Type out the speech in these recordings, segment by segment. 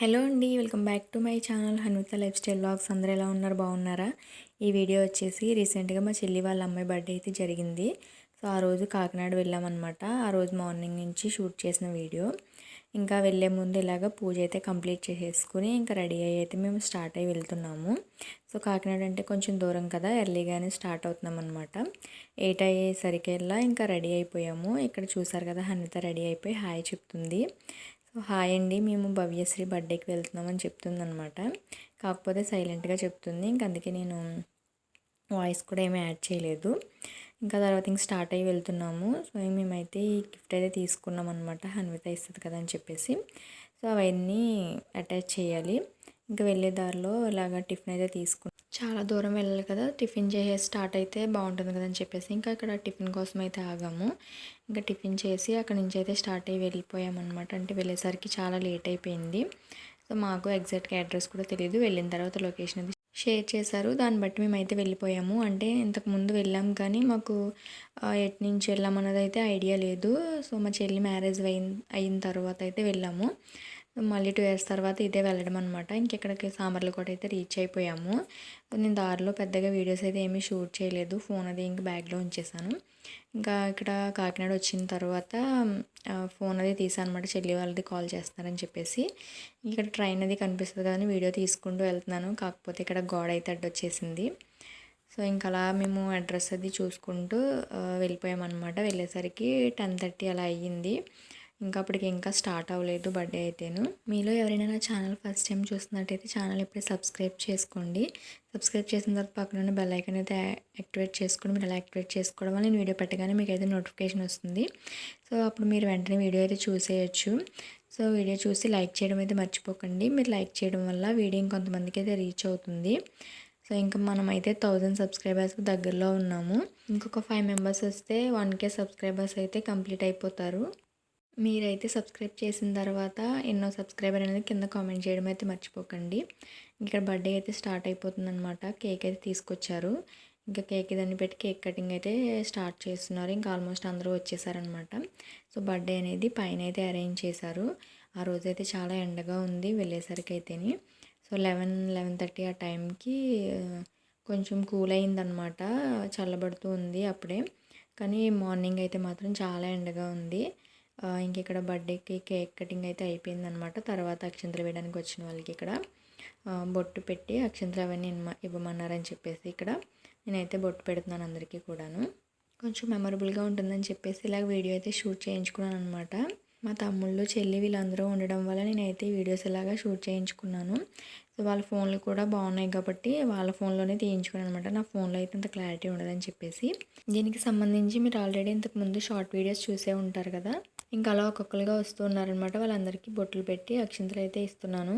Hello అండి welcome back to my channel Hanutha life style blogs అందరూ ఎలా ఉన్నారు? బాగున్నారా? ఈ వీడియో వచ్చేసి రీసెంట్గా మా చెల్లి వాళ్ళ అమ్మాయి బర్త్డే అయితే జరిగింది. సో ఆ రోజు కాకినాడ వెళ్ళామన్నమాట. ఆ రోజు మార్నింగ్ నుంచి షూట్ చేసిన వీడియో. ఇంకా వెళ్ళే ముందు ఇలాగ పూజ అయితే కంప్లీట్ చేసేసుకుని ఇంకా రెడీ అయ్యి అయితే మేము స్టార్ట్ అయ్యి వెళ్తున్నాము. సో కాకినాడ అంటే కొంచెం దూరం కదా ఎర్లీగానే స్టార్ట్ అవుతున్నాం అనమాట ఎయిట్ అయ్యేసరికి ఇంకా రెడీ అయిపోయాము. ఇక్కడ చూసారు కదా హనిత రెడీ అయిపోయి హాయ్ చెప్తుంది. హాయ్ అండి మేము భవ్యశ్రీ బర్త్డేకి వెళ్తున్నామని చెప్తుందనమాట కాకపోతే సైలెంట్గా చెప్తుంది. ఇంక అందుకే నేను వాయిస్ కూడా ఏమీ యాడ్ చేయలేదు. ఇంకా తర్వాత ఇంక స్టార్ట్ అయ్యి వెళ్తున్నాము. సో మేమైతే ఈ గిఫ్ట్ అయితే తీసుకున్నాం అనమాట హన్విత ఇస్తుంది కదా అని చెప్పేసి. సో అవన్నీ అటాచ్ చేయాలి. ఇంకా వెళ్ళే దారిలో ఇలాగ టిఫిన్ అయితే తీసుకున్నాం. చాలా దూరం వెళ్ళాలి కదా టిఫిన్ చేసే స్టార్ట్ అయితే బాగుంటుంది కదా అని చెప్పేసి ఇంకా ఇక్కడ టిఫిన్ కోసం అయితే ఆగాము. ఇంకా టిఫిన్ చేసి అక్కడ నుంచి అయితే స్టార్ట్ అయ్యి వెళ్ళిపోయామన్నమాట అంటే వెళ్ళేసరికి చాలా లేట్ అయిపోయింది. సో మాకు ఎగ్జాక్ట్గా అడ్రస్ కూడా తెలియదు వెళ్ళిన తర్వాత లొకేషన్ అది షేర్ చేశారు. దాన్ని బట్టి మేమైతే వెళ్ళిపోయాము. అంటే ఇంతకుముందు వెళ్ళాం కానీ మాకు ఎటు నుంచి వెళ్ళామన్నది అయితే ఐడియా లేదు. సో మా చెల్లి మ్యారేజ్ అయిన అయిన తర్వాత అయితే వెళ్ళాము. మళ్ళీ టూ ఇయర్స్ తర్వాత ఇదే వెళ్ళడం అనమాట ఇంకెక్కడికి కూడా అయితే రీచ్ అయిపోయాము. నేను దారిలో పెద్దగా వీడియోస్ అయితే ఏమీ షూట్ చేయలేదు. ఫోన్ అది ఇంక బ్యాగ్లో ఉంచేసాను ఇంకా ఇక్కడ కాకినాడ వచ్చిన తర్వాత ఫోన్ అది తీసాను అనమాట చెల్లి వాళ్ళది కాల్ చేస్తున్నారని చెప్పేసి. ఇక్కడ ట్రైన్ అది కనిపిస్తుంది కానీ వీడియో తీసుకుంటూ వెళ్తున్నాను. కాకపోతే ఇక్కడ గోడ అయితే అడ్డొచ్చేసింది. సో ఇంకా అలా మేము అడ్రస్ అది చూసుకుంటూ వెళ్ళిపోయామన్నమాట వెళ్ళేసరికి టెన్ థర్టీ అలా అయ్యింది. ఇంకా అప్పటికి ఇంకా స్టార్ట్ అవ్వలేదు బర్త్డే అయితేను. మీలో ఎవరైనా నా ఛానల్ ఫస్ట్ టైం చూస్తున్నట్టయితే ఛానల్ ఇప్పుడే సబ్స్క్రైబ్ చేసుకోండి. సబ్స్క్రైబ్ చేసిన తర్వాత పక్కన బెల్ ఐకన్ అయితే యాక్టివేట్ చేసుకోండి. మీరు అలా యాక్టివేట్ చేసుకోవడం వల్ల నేను వీడియో పెట్టగానే మీకు అయితే నోటిఫికేషన్ వస్తుంది. సో అప్పుడు మీరు వెంటనే వీడియో అయితే చూసేయచ్చు. సో వీడియో చూసి లైక్ చేయడం అయితే మర్చిపోకండి. మీరు లైక్ చేయడం వల్ల వీడియో ఇంకొంతమందికి అయితే రీచ్ అవుతుంది. సో ఇంకా మనం అయితే థౌజండ్ సబ్స్క్రైబర్స్కి దగ్గరలో ఉన్నాము. ఇంకొక ఫైవ్ మెంబర్స్ వస్తే వన్ కే సబ్స్క్రైబర్స్ అయితే కంప్లీట్ అయిపోతారు. మీరైతే సబ్స్క్రైబ్ చేసిన తర్వాత ఎన్నో సబ్స్క్రైబర్ అనేది కింద కామెంట్ చేయడం అయితే మర్చిపోకండి. ఇక్కడ బర్త్డే అయితే స్టార్ట్ అయిపోతుంది అనమాట కేక్ అయితే తీసుకొచ్చారు. ఇంకా కేక్ దాన్ని పెట్టి కేక్ కటింగ్ అయితే స్టార్ట్ చేస్తున్నారు. ఇంకా ఆల్మోస్ట్ అందరూ వచ్చేసారనమాట సో బర్త్డే అనేది పైన అయితే అరేంజ్ చేశారు. ఆ రోజు అయితే చాలా ఎండగా ఉంది వెళ్ళేసరికి అయితేని. సో లెవెన్ లెవెన్ థర్టీ ఆ టైంకి కొంచెం కూల్ అయిందనమాట చల్లబడుతూ ఉంది అప్పుడే. కానీ మార్నింగ్ అయితే మాత్రం చాలా ఎండగా ఉంది. ఇంక ఇక్కడ బర్త్డేకి కేక్ కటింగ్ అయితే అయిపోయిందనమాట తర్వాత అక్షంతలు వేయడానికి వచ్చిన వాళ్ళకి ఇక్కడ బొట్టు పెట్టి అక్షంతలు అవన్నీ ఇవ్వమన్నారని చెప్పేసి ఇక్కడ నేనైతే బొట్టు పెడుతున్నాను అందరికీ కూడాను. కొంచెం మెమరబుల్గా ఉంటుందని చెప్పేసి ఇలాగ వీడియో అయితే షూట్ చేయించుకున్నాను అనమాట మా తమ్ముళ్ళు చెల్లి వీళ్ళందరూ ఉండడం వల్ల నేనైతే వీడియోస్ ఇలాగా షూట్ చేయించుకున్నాను. సో వాళ్ళ ఫోన్లు కూడా బాగున్నాయి కాబట్టి వాళ్ళ ఫోన్లోనే తీయించుకున్నాను అనమాట నా ఫోన్లో అయితే అంత క్లారిటీ ఉండదని చెప్పేసి. దీనికి సంబంధించి మీరు ఆల్రెడీ ఇంతకుముందు షార్ట్ వీడియోస్ చూసే ఉంటారు కదా ఇంకా అలా ఒక్కొక్కరుగా వస్తున్నారనమాట వాళ్ళందరికీ బొట్లు పెట్టి అక్షింతలు అయితే ఇస్తున్నాను.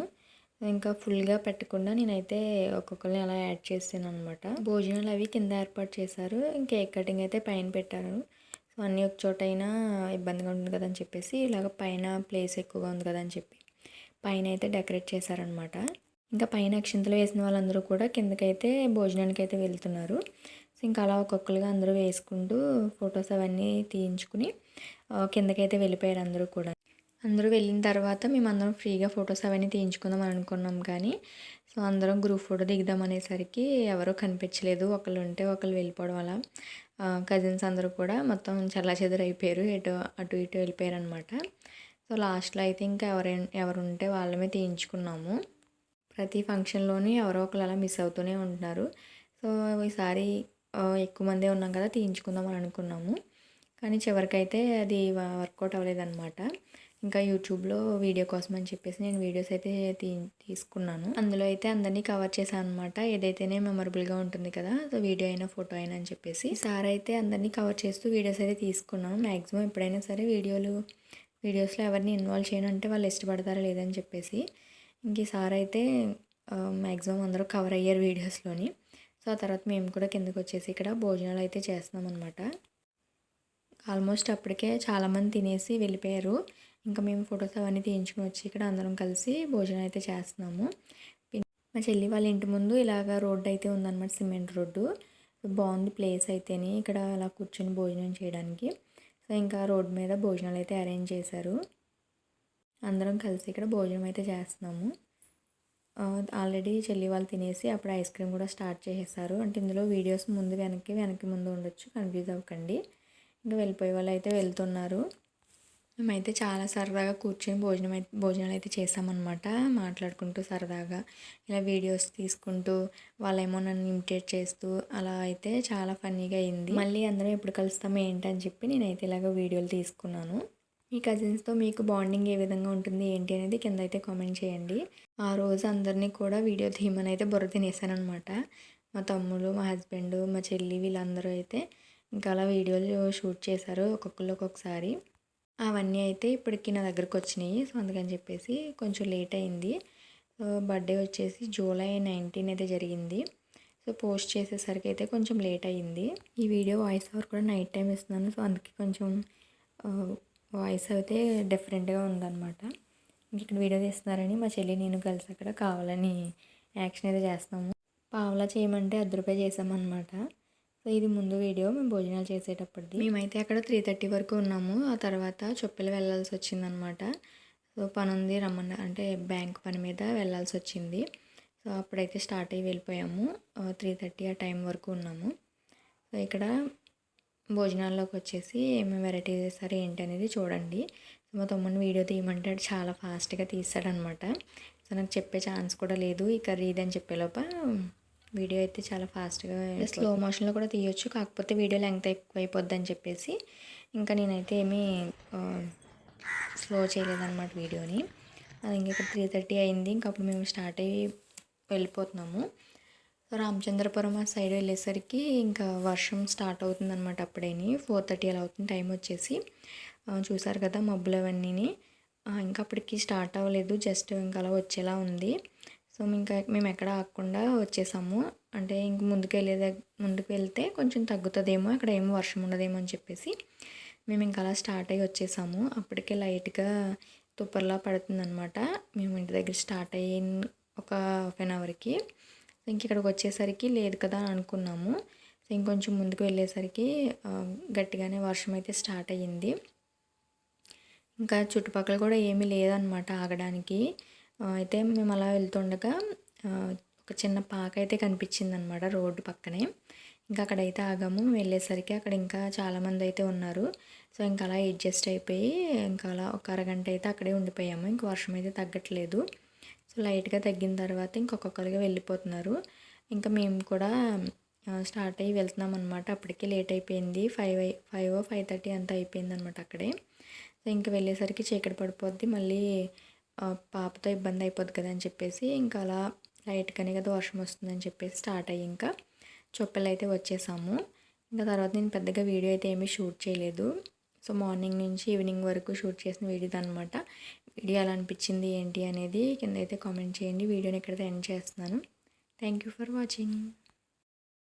ఇంకా ఫుల్గా పెట్టకుండా నేనైతే ఒక్కొక్కరిని అలా యాడ్ చేస్తాను అనమాట భోజనాలు అవి కింద ఏర్పాటు చేశారు. కేక్ కటింగ్ అయితే పైన పెట్టారు. సో అన్నీ ఒక చోట అయినా ఇబ్బందిగా ఉంటుంది కదని చెప్పేసి ఇలాగ పైన ప్లేస్ ఎక్కువగా ఉంది కదని చెప్పి పైన అయితే డెకరేట్ చేశారనమాట. ఇంకా పైన అక్షింతలు వేసిన వాళ్ళందరూ కూడా కిందకైతే భోజనానికి అయితే వెళ్తున్నారు. సో ఇంకా అలా ఒక్కొక్కరుగా అందరూ వేసుకుంటూ ఫొటోస్ అవన్నీ తీయించుకుని కిందకైతే వెళ్ళిపోయారు అందరూ కూడా. అందరూ వెళ్ళిన తర్వాత మేము అందరం ఫ్రీగా ఫొటోస్ అవన్నీ తీయించుకుందాం అని అనుకున్నాం కానీ సో అందరం గ్రూప్ ఫోటో దిగుదాం అనేసరికి ఎవరో కనిపించలేదు. ఒకళ్ళు ఉంటే ఒకళ్ళు వెళ్ళిపోవడం వల్ల కజిన్స్ అందరూ కూడా మొత్తం చల్ల చెదురు అయిపోయారు ఎటు అటు ఇటు వెళ్ళిపోయారు అనమాట సో లాస్ట్లో అయితే ఇంకా ఎవరైనా ఎవరు ఉంటే వాళ్ళమే తీయించుకున్నాము. ప్రతి ఫంక్షన్లోని ఎవరో ఒకరు అలా మిస్ అవుతూనే ఉంటున్నారు. సో ఈసారి ఎక్కువ మందే ఉన్నాం కదా తీయించుకుందాం అని అనుకున్నాము. కానీ చివరికైతే అది వర్కౌట్ అవ్వలేదన్నమాట. ఇంకా యూట్యూబ్లో వీడియో కోసం అని చెప్పేసి నేను వీడియోస్ అయితే తీ తీసుకున్నాను. అందులో అయితే అందరినీ కవర్ చేశాను అనమాట ఏదైతేనే మెమరబుల్గా ఉంటుంది కదా సో వీడియో అయినా ఫోటో అయినా అని చెప్పేసి. సార్ అయితే అందరినీ కవర్ చేస్తూ వీడియోస్ అయితే తీసుకున్నాను మ్యాక్సిమం ఎప్పుడైనా సరే వీడియోలు వీడియోస్లో ఎవరిని ఇన్వాల్వ్ చేయను అంటే వాళ్ళు ఇష్టపడతారా లేదని చెప్పేసి. ఇంక సార్ అయితే మ్యాక్సిమం అందరూ కవర్ అయ్యారు వీడియోస్లోని. సో ఆ తర్వాత మేము కూడా కిందకి వచ్చేసి ఇక్కడ భోజనాలు అయితే చేస్తున్నాం అనమాట ఆల్మోస్ట్ అప్పటికే చాలామంది తినేసి వెళ్ళిపోయారు. ఇంకా మేము ఫొటోస్ అవన్నీ తీయించుకుని వచ్చి ఇక్కడ అందరం కలిసి భోజనం అయితే చేస్తున్నాము. మా చెల్లి వాళ్ళ ఇంటి ముందు ఇలాగ రోడ్డు అయితే ఉందన్నమాట సిమెంట్ రోడ్డు. బాగుంది ప్లేస్ అయితేనే ఇక్కడ అలా కూర్చొని భోజనం చేయడానికి. సో ఇంకా రోడ్ మీద భోజనాలు అయితే అరేంజ్ చేశారు. అందరం కలిసి ఇక్కడ భోజనం అయితే చేస్తున్నాము. ఆల్రెడీ చెల్లి వాళ్ళు తినేసి అప్పుడు ఐస్ క్రీమ్ కూడా స్టార్ట్ చేసేసారు. అంటే ఇందులో వీడియోస్ ముందు వెనక్కి వెనక్కి ముందు ఉండొచ్చు. కన్ఫ్యూజ్ అవ్వకండి. ఇంకా వెళ్ళిపోయే వాళ్ళు అయితే వెళ్తున్నారు. మేమైతే చాలా సరదాగా కూర్చొని భోజనం అయితే భోజనాలు అయితే చేసామన్నమాట. మాట్లాడుకుంటూ సరదాగా ఇలా వీడియోస్ తీసుకుంటూ వాళ్ళేమో నన్ను ఇమిటేట్ చేస్తూ అలా అయితే చాలా ఫన్నీగా అయింది. మళ్ళీ అందరం ఎప్పుడు కలుస్తామో ఏంటని చెప్పి నేనైతే ఇలాగ వీడియోలు తీసుకున్నాను. మీ కజిన్స్తో మీకు బాండింగ్ ఏ విధంగా ఉంటుంది ఏంటి అనేది కింద అయితే కామెంట్ చేయండి. ఆ రోజు అందరినీ కూడా వీడియో తీయమని అయితే బుర్ర తినేసానమాట మా తమ్ముడు మా హస్బెండ్ మా చెల్లి వీళ్ళందరూ అయితే ఇంకా అలా వీడియోలు షూట్ చేశారు ఒక్కొక్కరు ఒక్కొక్కసారి. అవన్నీ అయితే ఇప్పటికి నా దగ్గరకు వచ్చినాయి. సో అందుకని చెప్పేసి కొంచెం లేట్ అయింది. సో బర్త్డే వచ్చేసి జూలై నైన్టీన్ అయితే జరిగింది. సో పోస్ట్ చేసేసరికి అయితే కొంచెం లేట్ అయ్యింది ఈ వీడియో వాయిస్ ఓవర్ కూడా నైట్ టైం ఇస్తున్నాను. సో అందుకే కొంచెం వాయిస్ అయితే డిఫరెంట్గా ఉందన్నమాట. ఇక్కడ వీడియో తీస్తున్నారని మా చెల్లి నేను కలిసి అక్కడ కావాలని యాక్షన్ అయితే చేస్తాము పావలా చేయమంటే అర్ధ రూపాయి చేసామన్నమాట సో ఇది ముందు వీడియో. మేము భోజనాలు చేసేటప్పటిది. మేమైతే అక్కడ త్రీ థర్టీ వరకు ఉన్నాము. ఆ తర్వాత చొప్పెలు వెళ్ళాల్సి వచ్చిందనమాట సో పని ఉంది రమ్మన్న అంటే బ్యాంక్ పని మీద వెళ్ళాల్సి వచ్చింది. సో అప్పుడైతే స్టార్ట్ అయ్యి వెళ్ళిపోయాము. త్రీ థర్టీ ఆ టైం వరకు ఉన్నాము. సో ఇక్కడ భోజనాల్లోకి వచ్చేసి ఏమేమి వెరైటీ చేస్తారు ఏంటి అనేది చూడండి. సో మా తమ్ముడిని వీడియో తీయమంటే చాలా ఫాస్ట్గా తీస్తాడనమాట. సో నాకు చెప్పే ఛాన్స్ కూడా లేదు. ఈ కర్రీ ఇది అని చెప్పేలోప వీడియో అయితే చాలా ఫాస్ట్గా స్లో మోషన్లో కూడా తీయొచ్చు. కాకపోతే వీడియో లెంగ్త్ ఎక్కువ అయిపోద్ది అని చెప్పేసి ఇంకా నేనైతే ఏమీ స్లో చేయలేదన్నమాట వీడియోని. అది ఇంకా త్రీ థర్టీ అయింది. ఇంకప్పుడు మేము స్టార్ట్ అయ్యి వెళ్ళిపోతున్నాము. రామచంద్రపురం ఆ సైడ్ వెళ్ళేసరికి ఇంకా వర్షం స్టార్ట్ అవుతుందన్నమాట అప్పుడేని. ఫోర్ థర్టీ అలా అవుతుంది టైం వచ్చేసి. చూసారు కదా మబ్బులు అవన్నీని. ఇంకా అప్పటికి స్టార్ట్ అవ్వలేదు జస్ట్ ఇంకా అలా వచ్చేలా ఉంది. సో ఇంకా మేము ఎక్కడ ఆగకుండా వచ్చేసాము. అంటే ఇంక ముందుకు వెళ్ళే ముందుకు వెళ్తే కొంచెం తగ్గుతుందేమో అక్కడ ఏమో వర్షం ఉండదేమో అని చెప్పేసి మేము ఇంకా అలా స్టార్ట్ అయ్యి వచ్చేసాము. అప్పటికే లైట్గా తుప్పర్లా పడుతుందన్నమాట. మేము ఇంటి దగ్గర స్టార్ట్ అయ్యి ఒక హాఫ్ అన్ అవర్కి ఇంక ఇక్కడికి వచ్చేసరికి లేదు కదా అని అనుకున్నాము. సో ఇంకొంచెం ముందుకు వెళ్ళేసరికి గట్టిగానే వర్షం అయితే స్టార్ట్ అయ్యింది. ఇంకా చుట్టుపక్కల కూడా ఏమీ లేదనమాట ఆగడానికి. అయితే మేము అలా వెళ్తుండగా ఒక చిన్న పాక అయితే కనిపించింది అనమాట రోడ్డు పక్కనే. ఇంకా అక్కడైతే ఆగాము. వెళ్ళేసరికి అక్కడ ఇంకా చాలామంది అయితే ఉన్నారు. సో ఇంకా అలా అడ్జస్ట్ అయిపోయి ఇంకా అలా ఒక అరగంట అయితే అక్కడే ఉండిపోయాము. ఇంక వర్షం అయితే తగ్గట్లేదు. సో లైట్గా తగ్గిన తర్వాత ఇంకొకరిగా వెళ్ళిపోతున్నారు. ఇంకా మేము కూడా స్టార్ట్ అయ్యి వెళ్తున్నాం అనమాట అప్పటికే లేట్ అయిపోయింది. ఫైవ్ ఫైవ్ ఫైవ్ థర్టీ అంతా అయిపోయింది అనమాట అక్కడే. సో ఇంకా వెళ్ళేసరికి చీకటి పడిపోద్ది. మళ్ళీ పాపతో ఇబ్బంది అయిపోద్ది కదా అని చెప్పేసి ఇంకా అలా లైట్గానే కదా వర్షం వస్తుందని చెప్పేసి స్టార్ట్ అయ్యి ఇంకా చొప్పలు అయితే వచ్చేసాము. ఇంకా తర్వాత నేను పెద్దగా వీడియో అయితే ఏమీ షూట్ చేయలేదు. సో మార్నింగ్ నుంచి ఈవినింగ్ వరకు షూట్ చేసిన వీడియో అనమాట వీడియో ఎలా అనిపించింది ఏంటి అనేది కింద అయితే కామెంట్ చేయండి. వీడియోని ఇక్కడైతే ఎండ్ చేస్తున్నాను. Thank you for watching